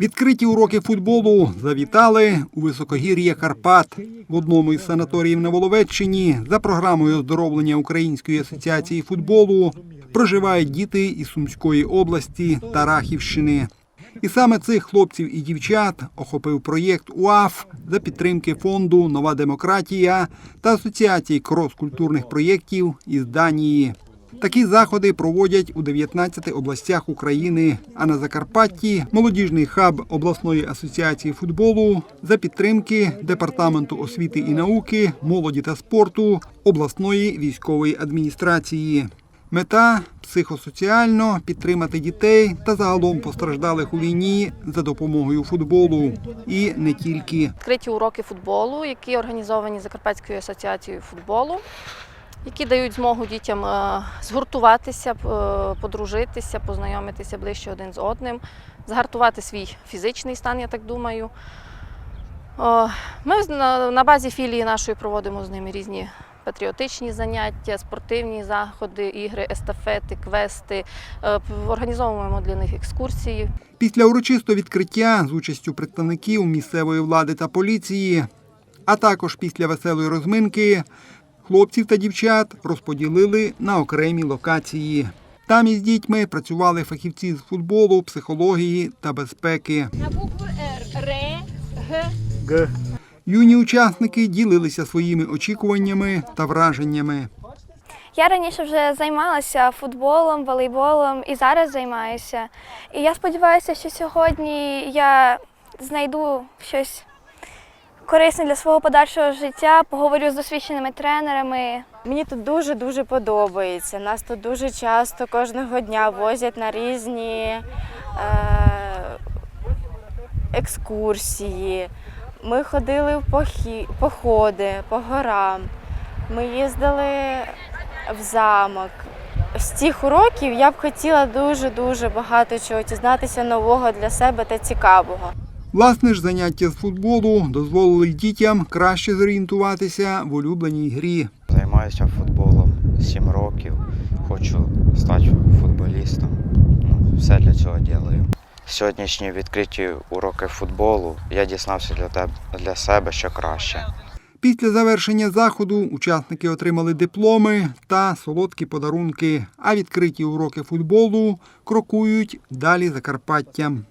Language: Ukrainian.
Відкриті уроки футболу завітали у високогір'я Карпат в одному із санаторіїв на Воловеччині за програмою оздоровлення Української асоціації футболу проживають діти із Сумської області та Рахівщини. І саме цих хлопців і дівчат охопив проєкт УАФ за підтримки фонду Нова демократія та Асоціації крос-культурних проєктів із Данії. Такі заходи проводять у 19 областях України. А на Закарпатті молодіжний хаб обласної асоціації футболу за підтримки департаменту освіти і науки, молоді та спорту обласної військової адміністрації. Мета психосоціально підтримати дітей та загалом постраждалих у війні за допомогою футболу. І не тільки. відкриті уроки футболу, які організовані Закарпатською асоціацією футболу, які дають змогу дітям е, згуртуватися, е, подружитися, познайомитися ближче один з одним, згартувати свій фізичний стан, я так думаю. Е, Ми на- базі філії нашої проводимо з ними різні патріотичні заняття, спортивні заходи, ігри, естафети, квести, організовуємо для них екскурсії. Після урочистого відкриття з участю представників місцевої влади та поліції, а також після веселої розминки, хлопців та дівчат розподілили на окремі локації. Там із дітьми працювали фахівці з футболу, психології та безпеки. На букву Р. Ре, Г. Юні учасники ділилися своїми очікуваннями та враженнями. Я раніше вже займалася футболом, волейболом і зараз займаюся. І я сподіваюся, що сьогодні я знайду щось корисне для свого подальшого життя, поговорю з досвідченими тренерами. Мені тут дуже дуже подобається. Нас тут дуже часто кожного дня возять на різні е, екскурсії. Ми ходили в похі, походи по горам. Ми їздили в замок. З цих уроків я б хотіла дуже дуже багато чого дізнатися нового для себе та цікавого. Власне ж, заняття з футболу дозволили дітям краще зорієнтуватися в улюбленій грі. Займаюся футболом 7 років. Хочу стати футболістом. Ну, все для цього роблю. Сьогоднішні відкриті уроки футболу я дізнався для тебе для себе що краще. Після завершення заходу учасники отримали дипломи та солодкі подарунки, а відкриті уроки футболу крокують далі Закарпаттям.